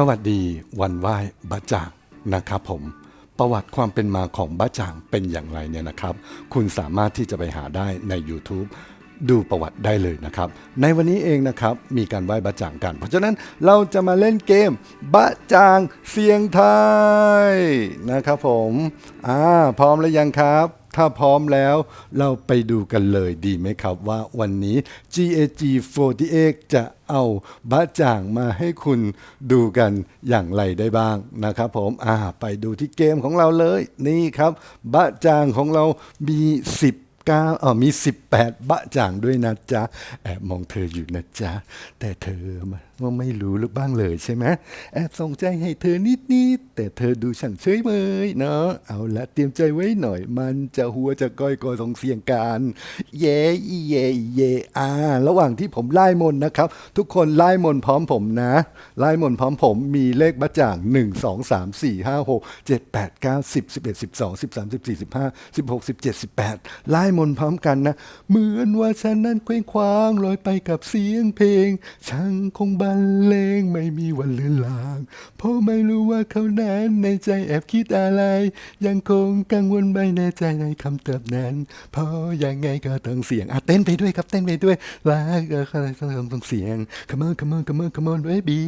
สวัสดีวันไหว้บะจ่างนะครับผม ประวัติความเป็นมาของบะจ่างเป็นอย่างไรเนี่ยนะครับ คุณสามารถที่จะไปหาได้ใน YouTube ดูประวัติได้เลยนะครับ ในวันนี้เองนะครับมีการไหว้บะจ่างกัน เพราะฉะนั้นเราจะมาเล่นเกมบะจ่างเสียงไทายนะครับผมอ่าพร้อมแล้วยังครับ ถ้าพร้อมแล้วเราไปดูกันเลยดีไหมครับว่าวันนี้ GAG 48 จะ เอาบะจ่างมาให้คุณดูกันอย่างไรได้บ้างนะครับผมอ่าไปดูที่เกมของเราเลยนี่ครับบะจ่างของเรามี 10 9เออมี18บะจ่างด้วยนะจ๊ะ แอบมองเธออยู่นะจ๊ะ แต่เธอว่าไม่รู้หรือบ้างเลยใช่ไหมแอบส่งใจให้เธอนิดๆแต่เธอดูฉันเฉยเมยเนาะเอาละเตรียมใจไว้หน่อย มันจะหัวจะก้อยกอส่งเสียงกันเย่เย่เย่อ่าระหว่างที่ผมไล่มนนะครับ ทุกคนไล่มนพร้อมผมนะไล่มนพร้อมผมมีเลขบะจ่าง1 2 3 4 5 6 7 8 9 10 11 12 13 14 15 16 17 18ไล่มนต์พร้อมกันนะ เหมือนว่าฉันนั้นเคว้งคว้างลอยไปกับเสียงเพลงช่างคงบรรเลงไม่มีวันเลือนลาง เพราะไม่รู้ว่าเขานั้นในใจแอบคิดอะไร ยังคงกังวลไม่แน่ใจในคำตอบนั้น เพราะยังไงก็ต้องเสียงอะเต้นไปด้วยครับเต้นไปด้วยรักก็ต้องต้องเสียง come on come on come on come on baby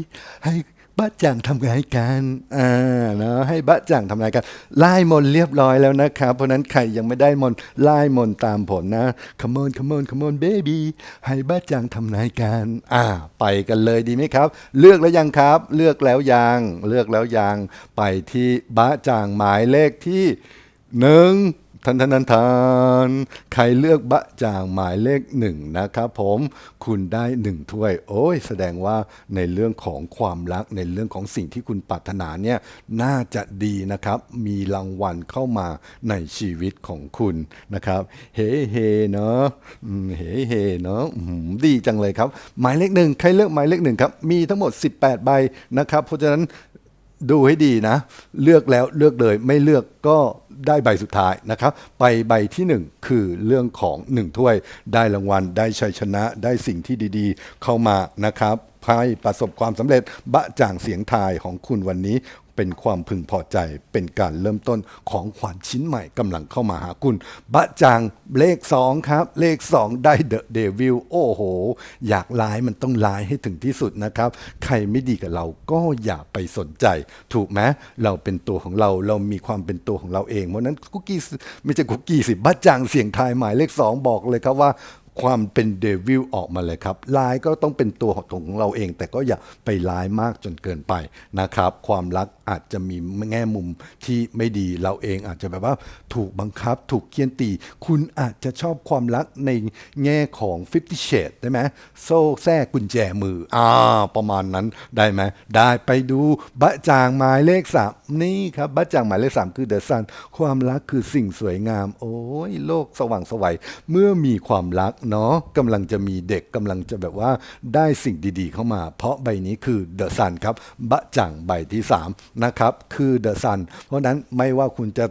ให้ บะจ่างทำงานกันอ่าเนาะให้บะจ่างทำงานกันไล่มนเรียบร้อยแล้วนะครับ เพราะนั้นใครยังไม่ได้มนไล่มนตามผมนะ come on come on come on baby ให้บะจ่างทำนายกันอ่าไปกันเลยดีไหมครับ เลือกแล้วยังครับ เลือกแล้วยังเลือกแล้วยังไปที่บะจ่างหมายเลขที่หนึ่ง ทันทันทันทันใครเลือกบะจ่างหมายเลขหนึ่งนะครับผมคุณได้หนึ่งถ้วย โอ้ย แสดงว่าในเรื่องของความรักในเรื่องของสิ่งที่คุณปรารถนาเนี่ยน่าจะดีนะครับ มีรางวัลเข้ามาในชีวิตของคุณนะครับ เฮ้เฮเนาะเฮ้เฮเนาะดีจังเลยครับ หมายเลขหนึ่งใครเลือกหมายเลขหนึ่งครับ มีทั้งหมด 18 ใบนะครับ เพราะฉะนั้น ดูให้ดีนะ เลือกแล้วเลือกเลยไม่เลือกก็ได้ใบสุดท้ายนะครับ ไปใบที่ 1 คือเรื่องของ 1 ถ้วย ได้รางวัล ได้ชัยชนะได้สิ่งที่ดีๆ เข้ามานะครับให้ประสบความสำเร็จบะจ่างเสียงทายของคุณวันนี้ เป็นความพึงพอใจ เป็นการเริ่มต้นของขวัญชิ้นใหม่กำลังเข้ามาหาคุณ บะจางเลข 2 ครับ เลข 2 ได้เดอะเดวิลโอ้โห อยากลายมันต้องลายให้ถึงที่สุดนะครับ ใครไม่ดีกับเราก็อย่าไปสนใจ ถูกไหมเราเป็นตัวของเราเรามีความเป็นตัวของเราเอง เพราะฉะนั้นคุกกี้ไม่ใช่คุกกี้สิบะจางเสียงทายหมายเลข 2 บอกเลยครับว่าความเป็นเดวิลออกมาเลยครับลายก็ต้องเป็นตัวของเราเอง แต่ก็อย่าไปร้ายมากจนเกินไปนะครับ ความรัก อาจจะมีแง่มุมที่ไม่ดีเราเองอาจจะแบบว่าถูกบังคับถูกเคี่ยนตี คุณอาจจะชอบความรักในแง่ของ50 Shades ได้ไหมโซ่แทรกกุญแจมืออ่าประมาณนั้นได้ไหมได้ไปดูบะจางหมายเลขสามนี่ครับบะจางหมายเลขสามคือเดอะซันความรักคือสิ่งสวยงาม โอ้ยโลกสว่างสวัยเมื่อมีความรักเนาะกำลังจะมีเด็กกำลังจะแบบว่าได้สิ่งดีๆ เข้ามา เพราะใบนี้คือเดอะซันครับบะจางใบที่3นะครับ คือเดอะซันเพราะนั้นไม่ว่าคุณจะ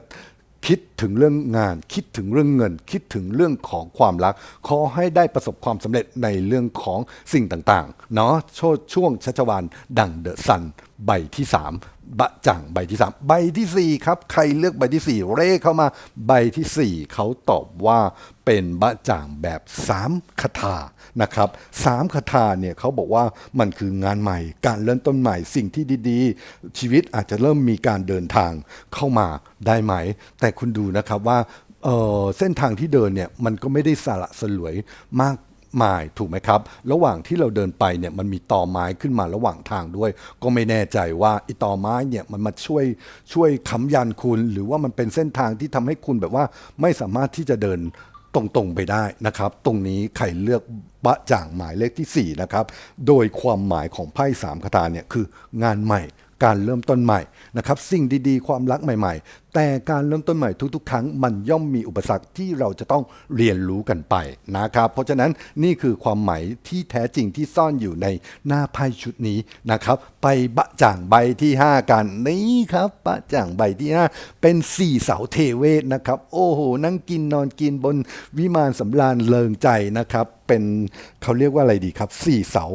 คิดถึงเรื่องงาน คิดถึงเรื่องเงิน คิดถึงเรื่องของความรัก ขอให้ได้ประสบความสำเร็จในเรื่องของสิ่งต่างๆ เนาะช,ช่วงชัชวานดังเดอะซัน ใบที่ 3 บะจังใบที่ 3 ใบทีสี่ 4 ครับ ใครเลือกใบที่ 4 เร่เข้ามา ใบทีสี่ 4 เขาตอบว่าเป็นบะจ่างแบบ 3คาถานะครับสามคาถาเนี่ยเขาบอกว่ามันคืองานใหม่ การเริ่มต้นใหม่สิ่งที่ดีๆ ชีวิตอาจจะเริ่มมีการเดินทางเข้ามาได้ไหม แต่คุณดูนะครับว่าเเส้นทางที่เดินเนี่ยมันก็ไม่ได้สละสลวยมาก มายถูกไหมครับ ระหว่างที่เราเดินไปเนี่ยมันมีตอไม้ขึ้นมาระหว่างทางด้วย ก็ไม่แน่ใจว่าไอีตอไม้เนี่ยมันมาช่วยช่วยค้ำยันคุณ หรือว่ามันเป็นเส้นทางที่ทำให้คุณแบบว่าไม่สามารถที่จะเดินตรงๆไปได้นะครับ ตรงนี้ไข่เลือกบะจ่างหมายเลขที่ 4 นะครับ โดยความหมายของไพ่สามคาถาเนี่ยคืองานใหม่ การเริ่มต้นใหม่นะครับสิ่งดีๆ ความรักใหม่ ๆ แต่การเริ่มต้นใหม่ทุกๆ ครั้งมันย่อมมีอุปสรรคที่เราจะต้องเรียนรู้กันไปนะครับ เพราะฉะนั้นนี่คือความหมายที่แท้จริงที่ซ่อนอยู่ในหน้าไพ่ชุดนี้นะครับ ไปบะจ่างใบที่ 5 กันนี่ครับบะจ่างใบที่ 5 เป็นสี่เสาเทเวศนะครับ โอ้โหนั่งกินนอนกินบนวิมานสำราญเลิงใจนะครับ เป็นเขาเรียกว่าอะไรดีครับสี่เสา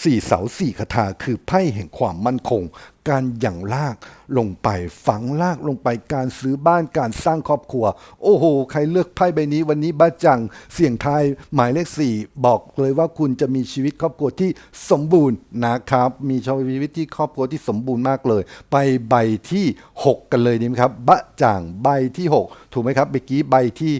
สี่เสาสี่คาถาคือไพ่แห่งความมั่นคง การหยั่งลากลงไปฝังลากลงไปการซื้อบ้านการสร้างครอบครัว โอ้โห ใครเลือกไพ่ใบนี้วันนี้บ้าจัง เสี่ยงทายหมายเลขสี่บอกเลยว่าคุณจะมีชีวิตครอบครัวที่สมบูรณ์นะครับ มีชีวิตที่ครอบครัวที่สมบูรณ์มากเลย ไปใบที่ 6 กันเลยดีไหมครับบะจ่างใบที่ 6 ถูกไหมครับเมื่อกี้ใบที่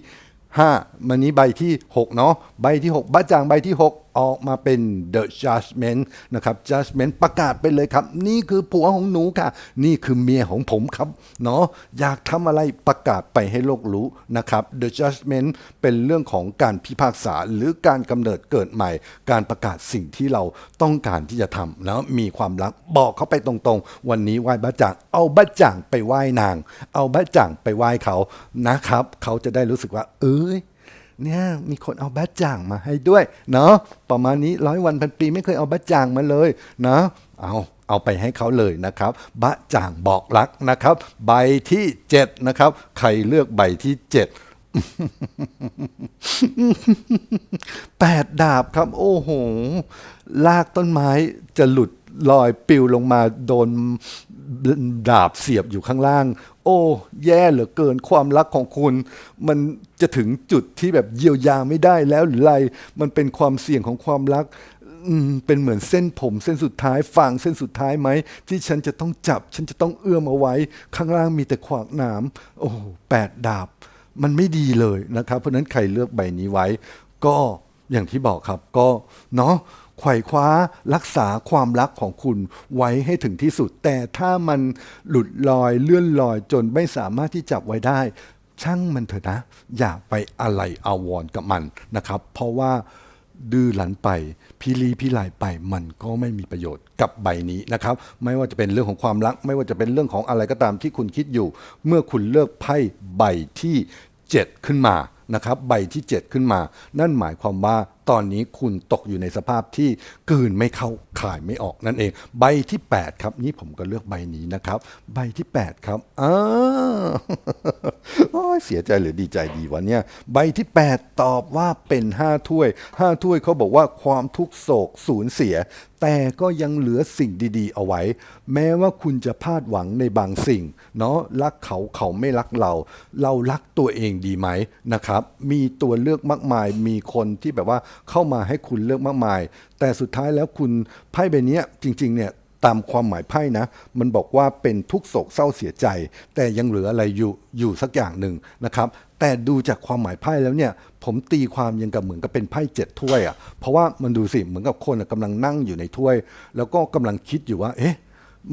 5มันนี้ใบที่ 6 เนาะใบที่ 6บ้าจางใบที่ 6 ออกมาเป็น the judgment นะครับ judgment ประกาศไปเลยครับ นี่คือผัวของหนูค่ะ นี่คือเมียของผมครับเนาะอยากทำอะไรประกาศไปให้โลกรู้นะครับ the judgment เป็นเรื่องของการพิพากษาหรือการกำเนิดเกิดใหม่ การประกาศสิ่งที่เราต้องการที่จะทำแล้วมีความรักบอกเขาไปตรงๆ วันนี้ไหว้บ้าจ่างเอาบ้าจ่างไปไหว้นาง เอาบ้าจ่างไปไหว้เขานะครับ เขาจะได้รู้สึกว่า เอ้ย เนี่ยมีคนเอาบ้าจ่างมาให้ด้วยเนาะประมาณนี้ร้อยวันพันปีไม่เคยเอาบ้าจ่างมาเลยนะเอาเอาไปให้เขาเลยนะครับบ้าจ่างบอกรักนะครับ ใบที่เจ็ดนะครับ ใครเลือกใบที่เจ็ดแปดดาบครับ โอ้โห ลากต้นไม้จะหลุด ลอยปิวลงมาโดนดาบเสียบอยู่ข้างล่าง โอ้ แย่เหลือเกินความรักของคุณ มันจะถึงจุดที่แบบเยียวยาไม่ได้แล้วหรือไร มันเป็นความเสี่ยงของความรักเป็นเหมือนเส้นผมเส้นสุดท้ายฟางเส้นสุดท้ายไหม ที่ฉันจะต้องจับ ฉันจะต้องเอื้อมเอาไว้ ข้างล่างมีแต่ขวากหนาม โอ้แปดดาบ มันไม่ดีเลยนะครับ เพราะฉะนั้นใครเลือกใบนี้ไว้ ก็อย่างที่บอกครับก็เนาะไขว่คว้ารักษาความรักของคุณไว้ให้ถึงที่สุด แต่ถ้ามันหลุดลอยเลื่อนลอยจนไม่สามารถที่จับไว้ได้ ช่างมันเถอะนะ อย่าไปอะไรอาวรกับมันนะครับ เพราะว่าดื้อหลันไปพิลีพิลายไปมันก็ไม่มีประโยชน์กับใบนี้นะครับ ไม่ว่าจะเป็นเรื่องของความรัก ไม่ว่าจะเป็นเรื่องของอะไรก็ตามที่คุณคิดอยู่ เมื่อคุณเลือกไพ่ใบที่ 7 ขึ้นมานะครับ ใบที่ 7 ขึ้นมา นั่นหมายความว่า ตอนนี้คุณตกอยู่ในสภาพที่กืนไม่เข้าขายไม่ออกนั่นเอง ใบที่ 8 ครับนี่ผมก็เลือกใบนี้นะครับ ใบที่ 8 ครับอ้าโอ้ยเสียใจหรือดีใจดีวะเนี่ย ใบที่ 8 ตอบว่าเป็น 5 ถ้วย 5 ถ้วยเขาบอกว่าความทุกโศกสูญเสีย แต่ก็ยังเหลือสิ่งดีๆ เอาไว้ แม้ว่าคุณจะพลาดหวังในบางสิ่ง เนาะรักเขาเขาไม่รักเรา เรารักตัวเองดีไหมนะครับ มีตัวเลือกมากมาย มีคนที่แบบว่าเข้ามาให้คุณเลือกมากมาย แต่สุดท้ายแล้วคุณไพ่ใบนี้จริงๆเนี่ย ตามความหมายไพ่นะ มันบอกว่าเป็นทุกโศกเศร้าเสียใจ แต่ยังเหลืออะไรอยู่อยู่สักอย่างหนึ่งนะครับ แต่ดูจากความหมายไพ่แล้วเนี่ย ผมตีความยังกับเหมือนกับเป็นไพ่เจ็ดถ้วยอะ่ะเพราะว่ามันดูสิเหมือนกับคนอะกำลังนั่งอยู่ในถ้วย แล้วก็กำลังคิดอยู่ว่า เอ๊ะ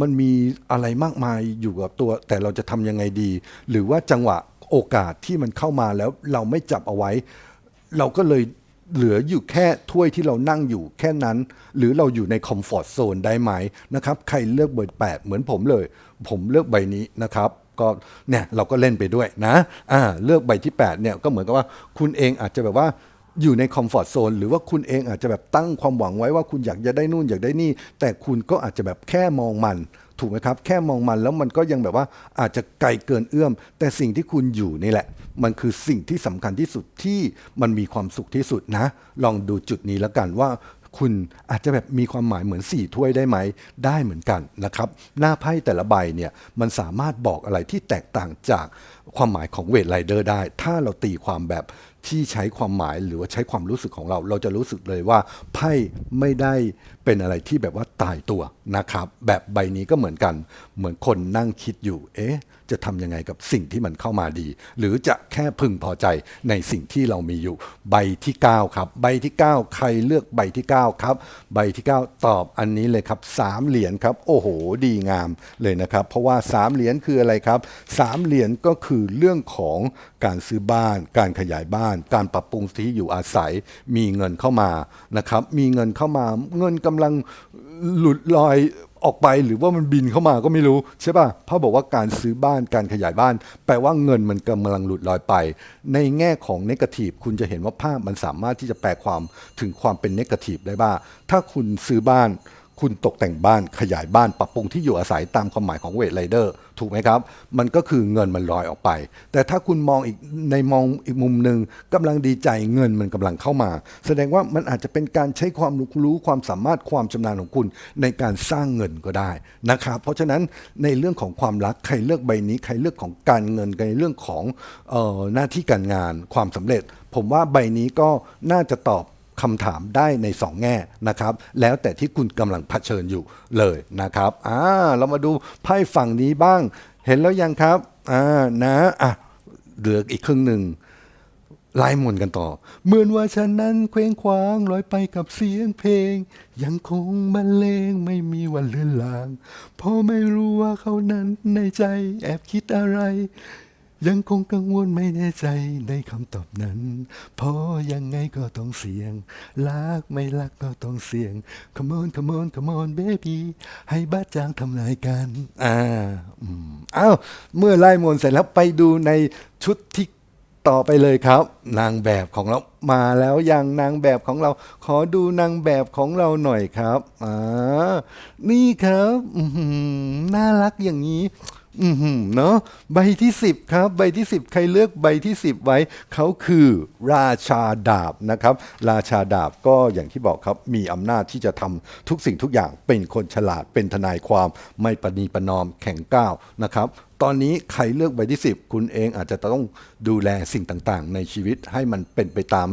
มันมีอะไรมากมายอยู่กับตัว แต่เราจะทำยังไงดี หรือว่าจังหวะโอกาสที่มันเข้ามาแล้วเราไม่จับเอาไว้ เราก็เลย เหลืออยู่แค่ถ้วยที่เรานั่งอยู่แค่นั้น หรือเราอยู่ในคอมฟอร์ z โซนได้ไหมนะครับ ใครเลือกเบอร์แปดเหมือนผมเลย ผมเลือกใบนี้นะครับ ก็เนี่ยเราก็เล่นไปด้วยนะอ่าเลือกใบที่8เนี่ยก็เหมือนกับว่าคุณเองอาจจะแบบว่าอยู่ในคอมฟอร์ z โซนหรือว่าคุณเองอาจจะแบบตั้งความหวังไว้ว่าคุณอยากจะได้นู่นอยากได้นี่ แต่คุณก็อาจจะแบบแค่มองมัน ถูกไหมครับ แค่มองมันแล้วมันก็ยังแบบว่าอาจจะไกลเกินเอื้อม แต่สิ่งที่คุณอยู่นี่แหละ มันคือสิ่งที่สำคัญที่สุดที่มันมีความสุขที่สุดนะ ลองดูจุดนี้แล้วกันว่าคุณอาจจะแบบมีความหมายเหมือนสี่ถ้วยได้ไหม ได้เหมือนกันนะครับ หน้าไพ่แต่ละใบเนี่ยมันสามารถบอกอะไรที่แตกต่างจากความหมายของเวทไ i เดอร์ได้ ถ้าเราตีความแบบ ที่ใช้ความหมายหรือว่าใช้ความรู้สึกของเรา เราจะรู้สึกเลยว่าไพ่ไม่ได้เป็นอะไรที่แบบว่าตายตัวนะครับ แบบใบนี้ก็เหมือนกัน เหมือนคนนั่งคิดอยู่ เอ๊ะ จะทำยังไงกับสิ่งที่มันเข้ามาดี หรือจะแค่พึงพอใจในสิ่งที่เรามีอยู่ ใบที่ 9 ครับ ใบที่ 9 ใครเลือกใบที่ 9 ครับ ใบที่ 9 ตอบอันนี้เลยครับ3เหรียญครับ โอ้โห ดีงามเลยนะครับ เพราะว่า 3 เหรียญคืออะไรครับ3เหรียญก็คือเรื่องของการซื้อบ้าน การขยายบ้าน การปรับปรุงที่อยู่อาศัย มีเงินเข้ามานะครับ มีเงินเข้ามา เงินกำลัง หลุดลอยออกไปหรือว่ามันบินเข้ามาก็ไม่รู้ใช่ป่ะพ่อบอกว่าการซื้อบ้านการขยายบ้าน แปลว่าเงินมันกำลังหลุดลอยไป ในแง่ของเนกาทีฟคุณจะเห็นว่าภาพมันสามารถที่จะแปลความถึงความเป็นเนกาทีฟได้บ้างถ้าคุณซื้อบ้าน คุณตกแต่งบ้านขยายบ้านปรับปรุงที่อยู่อาศัยตามความหมายของเวทไรเดอร์ถูกไหมครับ มันก็คือเงินมันลอยออกไป แต่ถ้าคุณมองอีกในมองอีกมุมหนึ่งกำลังดีใจเงินมันกำลังเข้ามา แสดงว่ามันอาจจะเป็นการใช้ความรู้ความสามารถความชำนาญของคุณในการสร้างเงินก็ได้นะครับเพราะฉะนั้นในเรื่องของความรักใครเลือกใบนี้ ใครเลือกของการเงินในเรื่องของออหน้าที่การงานความสำเร็จ ผมว่าใบนี้ก็น่าจะตอบ คำถามได้ใน 2 แง่นะครับ แล้วแต่ที่คุณกำลังเผชิญอยู่เลยนะครับอ่าเรามาดูไพ่ฝั่งนี้บ้าง เห็นแล้วยังครับอ่านะอะเหลืออีกครึ่งหนึ่งไล่มนกันต่อ เหมือนว่าฉันนั้นเคว้งคว้างลอยไปกับเสียงเพลง ยังคงบรรเลงไม่มีวันเลือนลาง เพราะไม่รู้ว่าเขานั้นในใจแอบคิดอะไร ยังคงกังวลไม่แน่ใจในคำตอบนั้น เพราะยังไงก็ต้องเสี่ยง รักไม่รักก็ต้องเสี่ยง Come on Come on Come on baby ให้บ้าจางทำนายกัน อ่าอืมอ้าว เมื่อไล่มนเสร็จแล้วไปดูในชุดที่ต่อไปเลยครับ นางแบบของเรามาแล้วยังนางแบบของเรา ขอดูนางแบบของเราหน่อยครับอ่านี่ครับน่ารักอย่างนี้ อือหือเนาะใบที่ 10 ครับ ใบที่ 10 ใครเลือกใบที่ 10 ไว้เขาคือราชาดาบนะครับ ราชาดาบก็อย่างที่บอกครับ มีอำนาจที่จะทำทุกสิ่งทุกอย่างเป็นคนฉลาดเป็นทนายความไม่ประนีประนอมแข็งก้าวนะครับตอนนี้ใครเลือกใบที่ 10 คุณเองอาจจะต้องดูแลสิ่งต่างๆ ในชีวิตให้มันเป็นไปตาม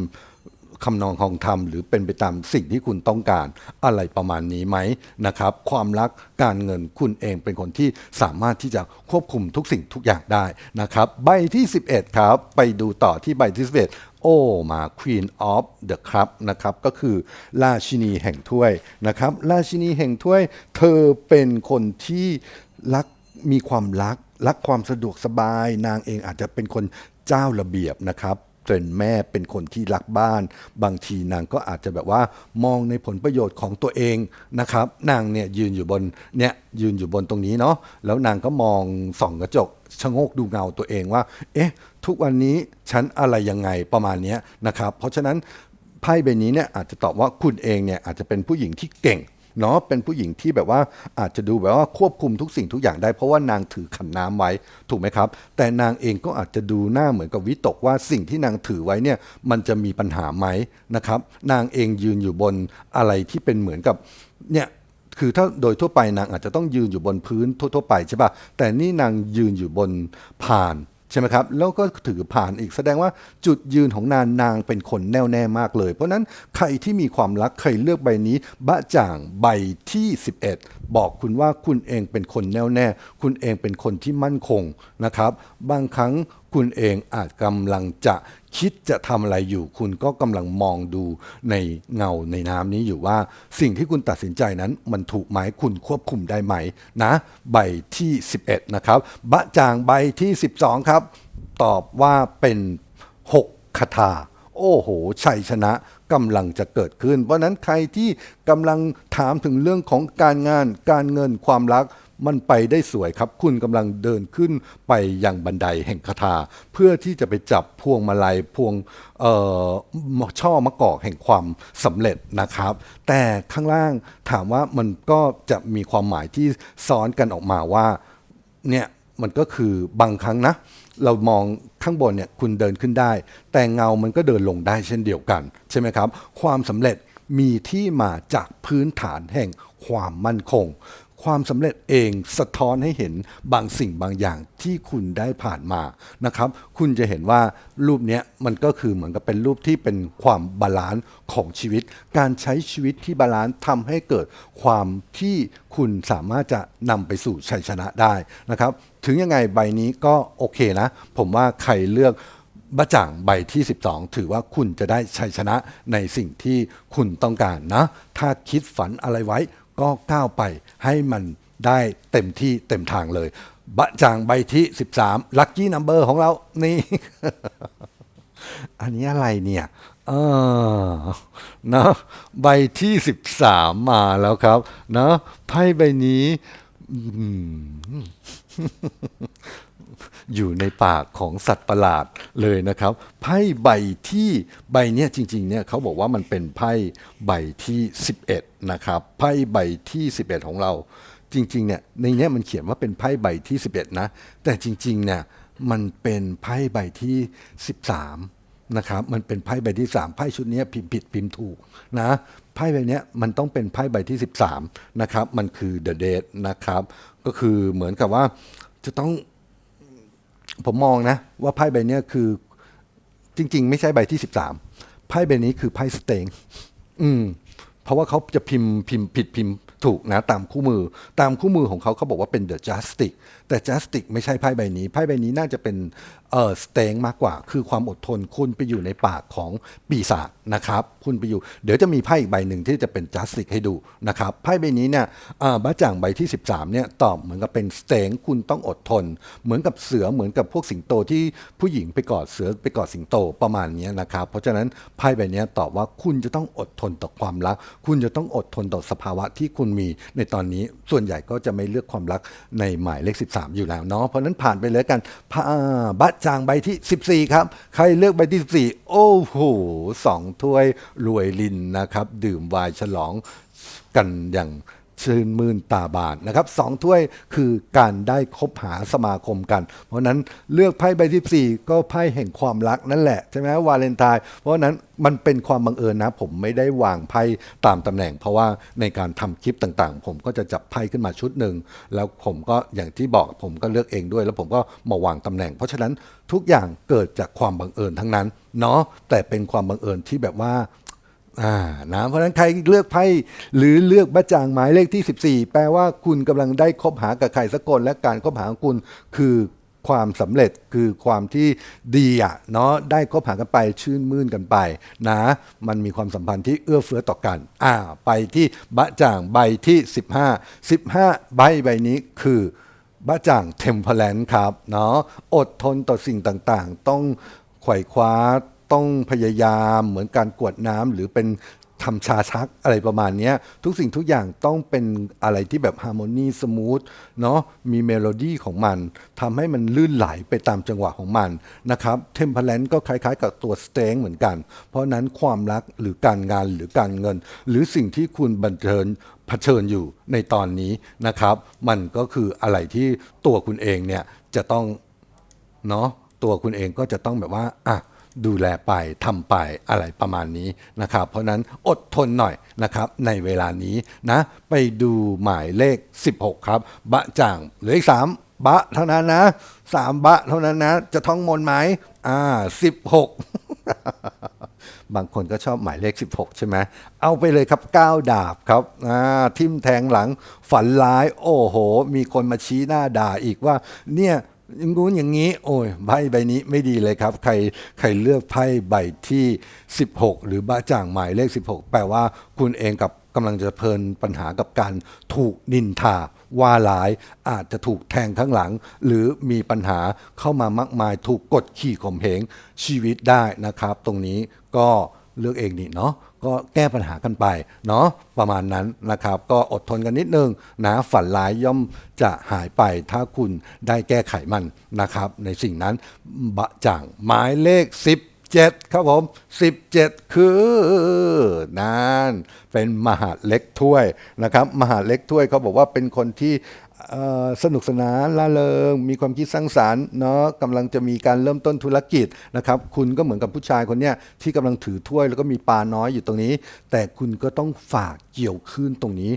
คำนองของธรรมหรือเป็นไปตามสิ่งที่คุณต้องการอะไรประมาณนี้ไหมนะครับ ความรักการเงินคุณเองเป็นคนที่สามารถที่จะควบคุมทุกสิ่งทุกอย่างได้นะครับ ใบที่ 11 ครับ ไปดูต่อที่ใบที่ 11โอ้มา Queen of the Cup นะครับก็คือราชินีแห่งถ้วยนะครับราชินีแห่งถ้วย เธอเป็นคนที่รักมีความรักรักความสะดวกสบาย นางเองอาจจะเป็นคนเจ้าระเบียบนะครับ เป็นแม่เป็นคนที่รักบ้าน บางทีนางก็อาจจะแบบว่ามองในผลประโยชน์ของตัวเองนะครับ นางเนี่ยยืนอยู่บนเนี่ยยืนอยู่บนตรงนี้เนาะแล้วนางก็มองส่องกระจกชะโงกดูเงาตัวเองว่า เอ๊ะ ทุกวันนี้ฉันอะไรยังไงประมาณนี้นะครับ เพราะฉะนั้นไพ่ใบนี้เนี่ยอาจจะตอบว่าคุณเองเนี่ยอาจจะเป็นผู้หญิงที่เก่ง เนาะเป็นผู้หญิงที่แบบว่าอาจจะดูแบบว่าควบคุมทุกสิ่งทุกอย่างได้เพราะว่านางถือขันน้ำไว้ถูกไหมครับ แต่นางเองก็อาจจะดูหน้าเหมือนกับวิตกว่าสิ่งที่นางถือไว้เนี่ยมันจะมีปัญหาไหมนะครับ นางเองยืนอยู่บนอะไรที่เป็นเหมือนกับเนี่ยคือถ้าโดยทั่วไปนางอาจจะต้องยืนอยู่บนพื้นทั่ว ๆ ไปใช่ป่ะแต่นี่นางยืนอยู่บนพาน ใช่ไหมครับ แล้วก็ถือผ่านอีกแสดงว่าจุดยืนของนางนางเป็นคนแน่วแน่มากเลย เพราะฉะนั้นใครที่มีความรักใครเลือกใบนี้ บะจ่างใบที่ 11 บอกคุณว่าคุณเองเป็นคนแน่วแน่ คุณเองเป็นคนที่มั่นคงนะครับ บางครั้ง คุณเองอาจกำลังจะคิดจะทำอะไรอยู่ คุณก็กำลังมองดูในเงาในน้ำนี้อยู่ว่า สิ่งที่คุณตัดสินใจนั้นมันถูกไหมคุณควบคุมได้ไหมนะ ใบที่ 11 นะครับ บะจางใบที่ 12 ครับ ตอบว่าเป็น 6 คาถาโอ้โห ชัยชนะกำลังจะเกิดขึ้น เพราะฉะนั้นใครที่กำลังถามถึงเรื่องของการงาน การเงินความรัก มันไปได้สวยครับ คุณกำลังเดินขึ้นไปยังบันไดแห่งคาถาเพื่อที่จะไปจับพวงมาลัยพวงช่อมะกอกแห่งความสำเร็จนะครับ แต่ข้างล่างถามว่ามันก็จะมีความหมายที่ซ้อนกันออกมาว่าเนี่ยมันก็คือบางครั้งนะ เรามองข้างบนเนี่ยคุณเดินขึ้นได้ แต่เงามันก็เดินลงได้เช่นเดียวกัน ใช่ไหมครับ ความสำเร็จ มีที่มาจากพื้นฐานแห่งความมั่นคง ความสำเร็จเองสะท้อนให้เห็นบางสิ่งบางอย่างที่คุณได้ผ่านมานะครับ คุณจะเห็นว่ารูปนี้มันก็คือเหมือนกับเป็นรูปที่เป็นความบาลานซ์ของชีวิต การใช้ชีวิตที่บาลานซ์ทำให้เกิดความที่คุณสามารถจะนำไปสู่ชัยชนะได้นะครับ ถึงยังไงใบนี้ก็โอเคนะ ผมว่าใครเลือก บะจ่างใบที่ 12 ถือว่าคุณจะได้ชัยชนะในสิ่งที่คุณต้องการนะ ถ้าคิดฝันอะไรไว้ก็ก้าวไปให้มันได้เต็มที่เต็มทางเลย บะจ่างใบที่ 13ลัคกี้นัมเบอร์ของเรา นี่ อันนี้อะไรเนี่ยเออนะใบที่ 13 มาแล้วครับนะไพ่ใบนี้ อยู่ในปากของสัตว์ประหลาดเลยนะครับ ไพ่ใบที่ใบเนี้ยจริงๆเนี่ยเขาบอกว่ามันเป็นไพ่ใบที่ 11 นะครับ ไพ่ใบที่ 11 ของเรา จริงๆเนี่ยในเนี้ยมันเขียนว่าเป็นไพ่ใบที่ 11 นะ แต่จริงๆเนี่ยมันเป็นไพ่ใบที่ 13 นะครับ มันเป็นไพ่ใบที่ 3 ไพ่ชุดนี้พิมพ์ผิดพิมพ์ถูกนะไพ่ใบนี้มันต้องเป็นไพ่ใบที่ 13 นะครับ มันคือ The Dead นะครับ ก็คือเหมือนกับว่าจะต้อง ผมมองนะว่าไพ่ใบนี้คือจริง ๆ ไม่ใช่ใบที่ 13ไพ่ใบนี้คือไพ่สเตงอืมเพราะว่าเขาจะพิมพ์พิมพ์ผิดพิมพ์ถูกนะตามคู่มือ ตามคู่มือของเขาเขาบอกว่าเป็น The Justice แต่ Justice ไม่ใช่ไพ่ใบนี้ไพ่ใบนี้น่าจะเป็นเออสเตงมากกว่า คือความอดทนคุณไปอยู่ในปากของปีศาจนะครับ คุณไปอยู่ เดี๋ยวจะมีไพ่อีกใบหนึ่งที่จะเป็น Justice ให้ดูนะครับ ไพ่ใบนี้เนี่ยบ้าจ่างใบที่ 13เนี่ยตอบเหมือนกับเป็นสเตงคุณต้องอดทน เหมือนกับเสือเหมือนกับพวกสิงโตที่ผู้หญิงไปกอดเสือไปกอดสิงโตประมาณนี้นะครับ เพราะฉะนั้นไพ่ใบนี้ตอบว่าคุณจะต้องอดทนต่อความรัก คุณจะต้องอดทนต่อสภาวะที่คุณมีในตอนนี้ส่วนใหญ่ก็จะไม่เลือกความรักในหมายเลข 13 อยู่แล้วเนาะเพราะนั้นผ่านไปเลยกันพะอ่าบะจางใบที่ 14 ครับ ใครเลือกใบที่ 14 โอ้โหสองถ้วยรวยลินนะครับ ดื่มวายฉลองกันอย่าง ชื่นมื่นตาบานนะครับสองถ้วยคือการได้คบหาสมาคมกัน เพราะนั้นเลือกไพ่ใบที่สี่ก็ไพ่แห่งความรักนั่นแหละใช่ไหมวาเลนไทน์เพราะฉะนั้นมันเป็นความบังเอิญนะ ผมไม่ได้วางไพ่ตามตำแหน่ง เพราะว่าในการทำคลิปต่างๆ ผมก็จะจับไพ่ขึ้นมาชุดหนึ่งแล้วผมก็อย่างที่บอกผมก็เลือกเองด้วย แล้วผมก็มาวางตำแหน่ง เพราะฉะนั้นทุกอย่างเกิดจากความบังเอิญทั้งนั้นเนาะแต่เป็นความบังเอิญที่แบบว่า อ่านะเพราะฉะนั้นใครเลือกไพ่หรือเลือกบ้าจางหมายเลขที่ 14 แปลว่าคุณกำลังได้คบหากับใครสักคนและการคบหาของคุณคือความสำเร็จคือความที่ดีอะเนาะได้คบหากันไปชื่นมื่นกันไปนะ มันมีความสัมพันธ์ที่เอื้อเฟื้อต่อกัน อ่า ไปที่บ้าจางใบที่ 15 15 ใบใบนี้คือบ้าจ่างเทมเพลนครับเนาะอดทนต่อสิ่งต่างๆ ต้องไขว่คว้า ต้องพยายามเหมือนการกวดน้ำหรือเป็นทำชาชักอะไรประมาณนี้ทุกสิ่งทุกอย่างต้องเป็นอะไรที่แบบฮาร์โมนีสมูทเนาะมีเมโลดี้ของมันทำให้มันลื่นไหลไปตามจังหวะของมันนะครับเทมเพลนก็คล้ายๆ กับตัวสเตงเหมือนกัน เพราะฉะนั้นความรักหรือการงานหรือการเงิน หรือสิ่งที่คุณบันเทิงเผชิญอยู่ในตอนนี้นะครับ มันก็คืออะไรที่ตัวคุณเองเนี่ยจะต้องเนาะตัวคุณเองก็จะต้องแบบว่าอะ ดูแลไปทำไปอะไรประมาณนี้นะครับ เพราะนั้นอดทนหน่อยนะครับในเวลานี้นะไปดูหมายเลข 16 ครับ บะจ่างเหลืออีกสามบะเท่านั้นนะสามบะเท่านั้นนะ จะท่องมนไหมอ่าสิบหกบางคนก็ชอบหมายเลข 16 ใช่ไหม เอาไปเลยครับ 9 ดาบครับทิมแทงหลังฝันร้าย โอ้โห มีคนมาชี้หน้าด่าอีกว่า เนี่ย อย่างงู้นอย่างนี้ โอ้ยไพ่ใบนี้ไม่ดีเลยครับ ใครใครเลือกไพ่ใบที่ 16 หรือบ้าจ่างหมายเลข 16 แปลว่าคุณเองกับกำลังจะเพลินปัญหากับการถูกนินทาว่าร้ายอาจจะถูกแทงข้างหลัง หรือมีปัญหาเข้ามามากมายถูกกดขี่ข่มเหงชีวิตได้นะครับ ตรงนี้ก็ เลือกเองนี่เนาะก็แก้ปัญหากันไปเนาะประมาณนั้นนะครับ ก็อดทนกันนิดนึงนะฝันร้ายย่อมจะหายไปถ้าคุณได้แก้ไขมันนะครับ ในสิ่งนั้นบะจ่างหมายเลข 17 ครับผม 17 คือนั่นเป็นมหาเล็กถ้วยนะครับ มหาเล็กถ้วยเขาบอกว่าเป็นคนที่ สนุกสนานล่าเริง มีความคิดสร้างสารรค์เนาะกำลังจะมีการเริ่มต้นธุรกิจนะครับคุณก็เหมือนกับผู้ชายคนเนี้ยที่กำลังถือถ้วยแล้วก็มีปลาน้อยอยู่ตรงนี้ แต่คุณก็ต้องฝากเกี่ยวคืนตรงนี้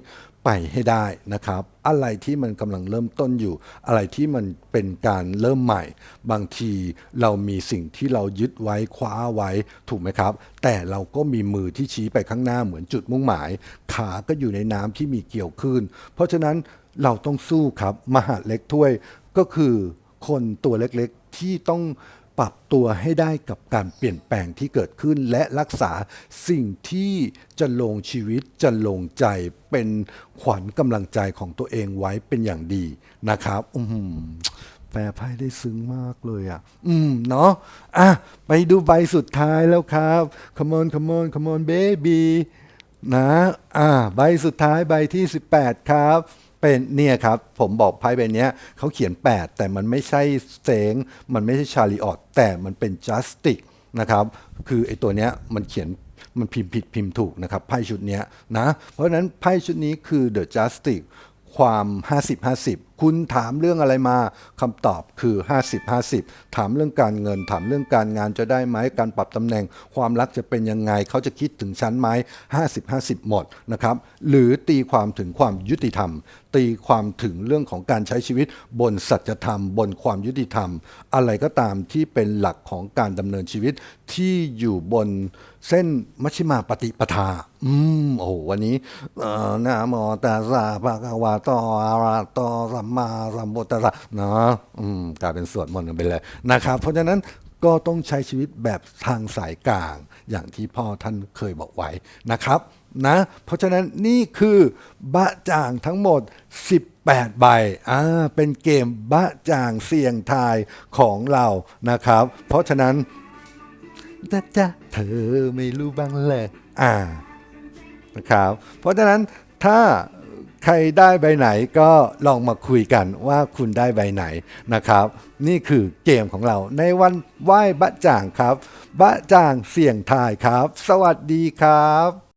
ไปให้ได้นะครับ อะไรที่มันกำลังเริ่มต้นอยู่ อะไรที่มันเป็นการเริ่มใหม่ บางทีเรามีสิ่งที่เรายึดไว้คว้าไว้ถูกไหมครับ แต่เราก็มีมือที่ชี้ไปข้างหน้าเหมือนจุดมุ่งหมาย ขาก็อยู่ในน้ำที่มีเกี่ยวคลื่นเพราะฉะนั้น เราต้องสู้ครับ มหาเล็กถ้วยก็คือคนตัวเล็กๆที่ต้องปรับตัวให้ได้กับการเปลี่ยนแปลงที่เกิดขึ้น และรักษาสิ่งที่จะลงชีวิตจะลงใจเป็นขวัญกำลังใจของตัวเองไว้เป็นอย่างดีนะครับอืมแปลไพ่ได้ซึ้งมากเลยอะ อืม เนาะอะ ไปดูใบสุดท้ายแล้วครับ come on come on come on baby นะ อ่า ใบสุดท้ายใบที่ 18 ครับ เป็นเนี่ยครับ ผมบอกไพ่ใบนี้เขาเขียน 8 แต่มันไม่ใช่เซงมันไม่ใช่ชาลีออตแต่มันเป็นจัสติกนะครับ คือไอ้ตัวเนี้ยมันเขียนมันพิมพ์ผิดพิมพ์ถูกนะครับไพ่ชุดนี้นะ เพราะฉะนั้นไพ่ชุดนี้คือ The Justice ความ 50-50 คุณถามเรื่องอะไรมาคำตอบคือ 50-50 ถามเรื่องการเงิน ถามเรื่องการงานจะได้ไหมการปรับตำแหน่ง ความรักจะเป็นยังไง เขาจะคิดถึงชั้นไหม50-50 หมดนะครับ หรือตีความถึงความยุติธรรม ตีความถึงเรื่องของการใช้ชีวิต บนสัจธรรม บนความยุติธรรม อะไรก็ตามที่เป็นหลักของการดำเนินชีวิตที่อยู่บนเส้นมัชฌิมาปฏิปทา อืม โอ้โห วันนี้นะโมตัสสะภะคะวะโตอะระโตสัมมาสัมพุทธัสสะเนาะอืมกลายเป็นสวดมนต์กันไปเลยนะครับ เพราะฉะนั้นก็ต้องใช้ชีวิตแบบทางสายกลาง อย่างที่พ่อท่านเคยบอกไว้นะครับนะเพราะฉะนั้นนี่คือบะจ่างทั้งหมด 18 ใบอ่าเป็นเกมบะจ่างเสี่ยงทายของเรานะครับ เพราะฉะนั้นนะจ๊ะเธอไม่รู้บ้างเลยอ่านะครับเพราะฉะนั้นถ้า ใครได้ใบไหนก็ลองมาคุยกันว่าคุณได้ใบไหนนะครับ นี่คือเกมของเราในวันไหว้บะจ่างครับ บะจ่างเสี่ยงทายครับ สวัสดีครับ